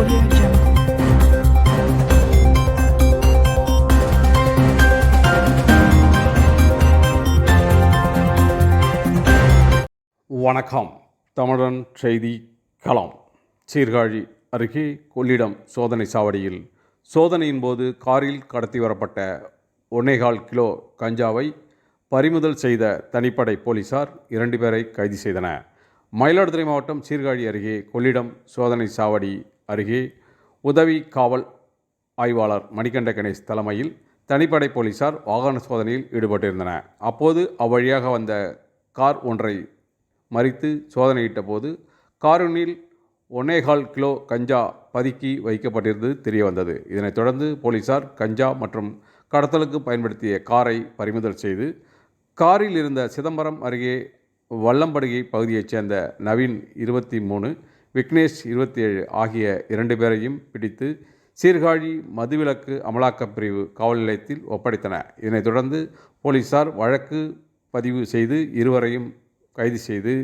Audio Jungle. வணக்கம். தமிழன் செய்தி களம். சீர்காழி அருகே கொள்ளிடம் சோதனை சாவடியில் சோதனையின் போது காரில் கடத்தி வரப்பட்ட ஒன்னேகால் கிலோ கஞ்சாவை பறிமுதல் செய்த தனிப்படை போலீசார் இரண்டு பேரை கைது செய்தனர். மயிலாடுதுறை மாவட்டம் சீர்காழி அருகே கொள்ளிடம் சோதனை சாவடி அருகே உதவி காவல் ஆய்வாளர் மணிகண்ட கணேஷ் தலைமையில் தனிப்படை போலீசார் வாகன சோதனையில் ஈடுபட்டிருந்தன அப்போது அவ்வழியாக வந்த கார் ஒன்றை மறித்து சோதனையிட்ட போது காரினில் ஒன்னேகால் கிலோ கஞ்சா பதுக்கி வைக்கப்பட்டிருந்தது தெரிய வந்தது இதனைத் தொடர்ந்து போலீசார் கஞ்சா மற்றும் கடத்தலுக்கு பயன்படுத்திய காரை பறிமுதல் செய்து காரில் இருந்த சிதம்பரம் அருகே வல்லம்படுகை பகுதியைச் சேர்ந்த நவீன் இருபத்தி மூணு விக்னேஷ் இருபத்தி ஏழு ஆகிய இரண்டு பேரையும் பிடித்து சீர்காழி மதுவிலக்கு அமலாக்கப் பிரிவு காவல் நிலையத்தில் ஒப்படைத்தன. இதனைத் தொடர்ந்து போலீசார் வழக்கு பதிவு செய்து இருவரையும் கைது செய்து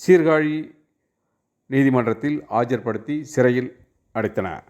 சீர்காழி நீதிமன்றத்தில் ஆஜர்படுத்தி சிறையில் அடைத்தனர்